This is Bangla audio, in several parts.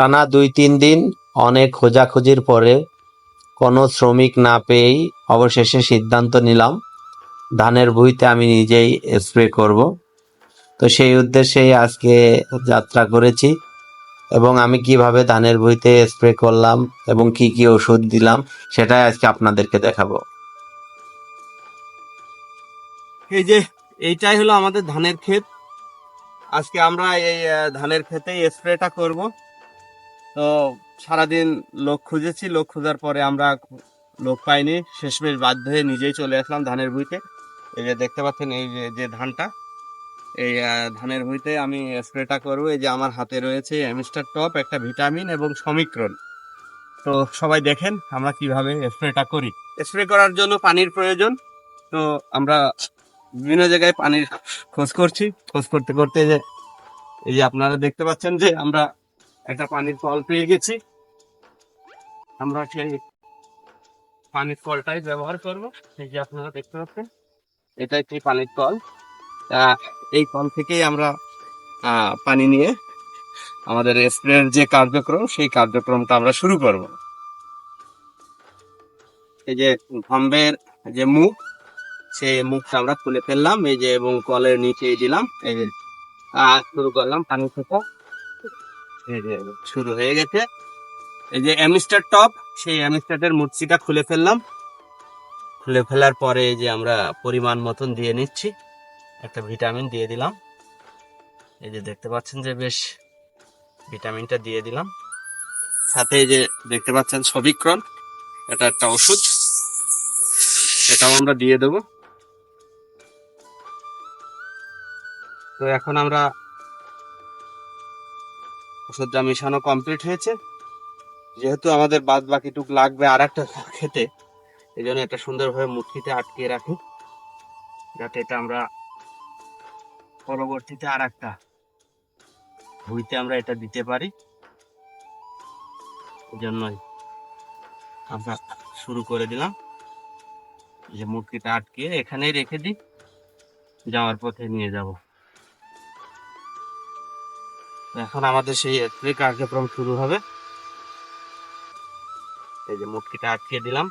টানা দুই তিন দিন অনেক খোঁজাখুঁজির পরে কোনো শ্রমিক না পেয়েই অবশেষে সিদ্ধান্ত নিলাম, ধানের ভুঁইতে আমি নিজেই স্প্রে করব। তো সেই উদ্দেশ্যেই আজকে যাত্রা করেছি এবং আমি কীভাবে ধানের ভুঁইতে স্প্রে করলাম এবং কি কি ওষুধ দিলাম সেটাই আজকে আপনাদেরকে দেখাবো। এই যে, এইটাই হলো আমাদের ধানের ক্ষেত। আজকে আমরা এই ধানের ক্ষেতে স্প্রেটা করব। তো সারাদিন লোক খুঁজেছি, লোক খোঁজার পরে আমরা লোক পাইনি। শেষমেশ বাধ্য হয়ে নিজেই চলে আসলাম ধানের ভুঁইতে। এই যে দেখতে পাচ্ছেন, এই যে যে ধানটা, এই ধানের ভুঁইতে আমি স্প্রেটা করব। এই যে আমার হাতে রয়েছে অ্যামিস্টার টপ, একটা ভিটামিন এবং সমিক্রণ। তো সবাই দেখেন আমরা কীভাবে স্প্রেটা করি। স্প্রে করার জন্য পানির প্রয়োজন। তো আমরা বিভিন্ন জায়গায় পানির খোঁজ করছি। খোঁজ করতে করতে যে, এই যে আপনারা দেখতে পাচ্ছেন যে আমরা একটা পানির কল পেয়ে গেছি। আমরা সেই পানির কলটাই ব্যবহার করব। এই যে আপনারা দেখতে পাচ্ছেন, এটা একটি পানির কল এই কল থেকেই আমরা পানি নিয়ে আমাদের স্প্রের যে কার্যক্রম, সেই কার্যক্রমটা আমরা শুরু করব। এই যে ভম্বের যে মুখ, সেই মুখটা আমরা খুলে ফেললাম। এই যে, এবং কলের নিচে দিলাম। এই যে শুরু করলাম পানি থেকে। শুরু হয়ে গেছে। এই যে অ্যামিস্টার টপ, সেই অ্যামিস্টারের মূর্তিটা খুলে ফেললাম। খুলে ফেলার পরে এই যে আমরা পরিমাণ মতন দিয়ে নিচ্ছি। একটা ভিটামিন দিয়ে দিলাম। এই যে দেখতে পাচ্ছেন যে বেশ ভিটামিনটা দিয়ে দিলাম। সাথে এই যে দেখতে পাচ্ছেন সবিক্রণ, এটা একটা ওষুধ। এটাও আমরা দিয়ে দেবো। তো এখন আমরা ওষুধটা মেশানো কমপ্লিট হয়েছে। যেহেতু আমাদের বাদ বাকিটুক লাগবে আর একটা খেতে এই জন্য এটা সুন্দরভাবে মুঠিতে আটকে রাখি। যাতে এটা আমরা পরবর্তীতে আর একটা ভুইতে আমরা এটা দিতে পারি। জন্যই আমরা শুরু করে দিলাম। যে মুটকিটা আটকে এখানেই রেখে দিই, যাওয়ার পথে নিয়ে যাব। এখন আমাদের সেই স্প্রে কার্যক্রম শুরু হবে। এই যে মুটকিটা আটকে দিলাম।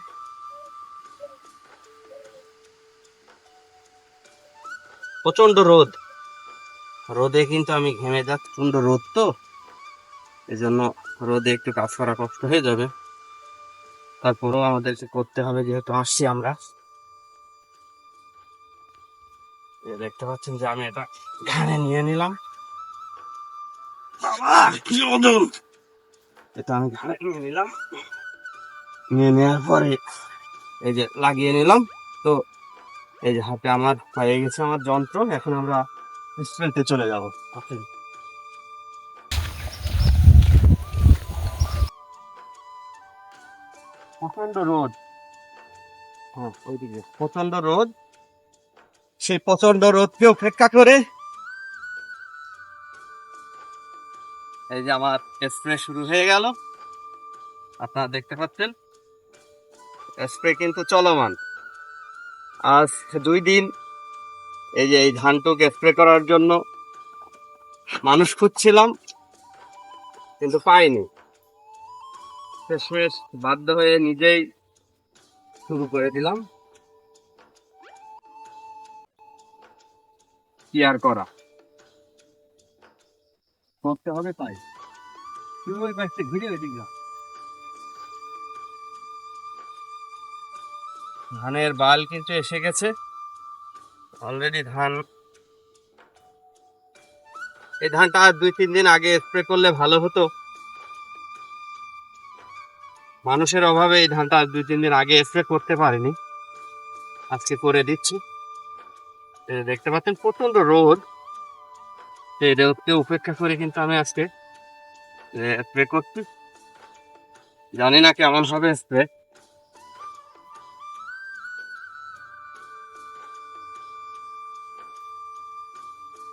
প্রচণ্ড রোদ। রোদে কিন্তু আমি ঘেমে যাচ্ছি। প্রচণ্ড রোদ তো। এই জন্য রোদে একটু কাজ করা কষ্ট হয়ে যাবে। তারপরেও আমাদেরকে করতে হবে, যেহেতু আসছি আমরা। দেখতে পাচ্ছেন যে আমি এটা ঘাড়ে নিয়ে নিলাম। বাবা, কি ওজন এটা আমি নিলাম। নিয়ে নেওয়ার পরে এই যে লাগিয়ে নিলাম। তো এই যে হাতে আমার হয়ে গেছে আমার যন্ত্র, এখন আমরা স্প্রেতে চলে যাব। প্রচণ্ড রোদ। হ্যাঁ ওইদিকে। প্রচণ্ড রোদ। সেই প্রচণ্ড রোদকে উপেক্ষা করে এই যে আমার স্প্রে শুরু হয়ে গেল। আপনারা দেখতে পাচ্ছেন স্প্রে কিন্তু চলমান। আজ দুই দিন এই যে এই ধানটুক স্প্রে করার জন্য মানুষ খুঁজছিলাম, কিন্তু পাইনি। শেষমেশ বাধ্য হয়ে নিজেই শুরু করে দিলাম। কি আর করা? করতে হবে তাই। তুই ওই পাশে ঘুরে যা। ধানের বাল কিন্তু এসে গেছে। অলরেডি ধান। এই ধানটা আর দুই, তিন দিন আগে স্প্রে করলে ভালো হতো। মানুষের অভাবে এই ধানটা আর দুই, তিন দিন আগে স্প্রে করতে পারিনি। আজকে করে দিচ্ছি। দেখতে পাচ্ছেন প্রচণ্ড রোদ। এই রোদকে উপেক্ষা করে কিন্তু আমি আজকে স্প্রে করছি। জানি না কেমন হবে স্প্রে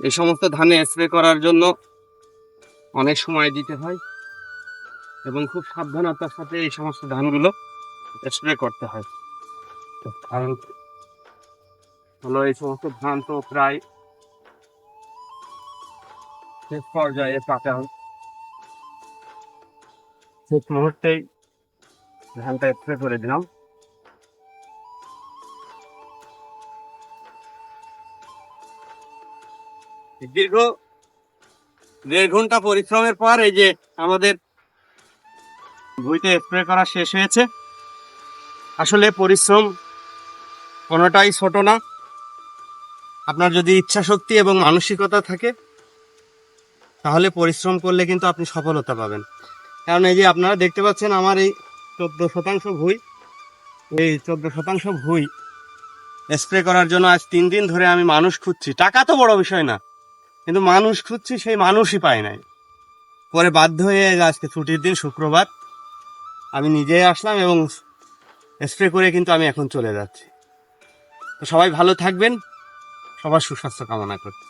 এই সমস্ত ধানে স্প্রে করার জন্য অনেক সময় দিতে হয় এবং খুব সাবধানতার সাথে এই সমস্ত ধানগুলো স্প্রে করতে হয়। কারণ হলো এই সমস্ত ধান তো প্রায় শেষ পর্যায়ে পাকা শেষ মুহূর্তেই ধানটা স্প্রে করে দিলাম। দীর্ঘ, দেড় ঘণ্টা পরিশ্রমের পর এই যে আমাদের ভুইতে স্প্রে করা শেষ হয়েছে। আসলে পরিশ্রম কোনোটাই ছোট না। আপনার যদি ইচ্ছা শক্তি এবং মানসিকতা থাকে তাহলে পরিশ্রম করলে কিন্তু আপনি সফলতা পাবেন। কারণ এই যে আপনারা দেখতে পাচ্ছেন আমার এই চোদ্দ শতাংশ ভুই, এই চোদ্দ শতাংশ ভুই স্প্রে করার জন্য আজ তিন দিন ধরে আমি মানুষ খুঁজছি। টাকা তো বড় বিষয় না, কিন্তু মানুষ খুঁজছি, সেই মানুষই পাই নাই। পরে বাধ্য হয়ে আজকে ছুটির দিন, শুক্রবার, আমি নিজেই আসলাম এবং স্প্রে করে কিন্তু আমি এখন চলে যাচ্ছি। তো সবাই ভালো থাকবেন, সবার সুস্বাস্থ্য কামনা করছি।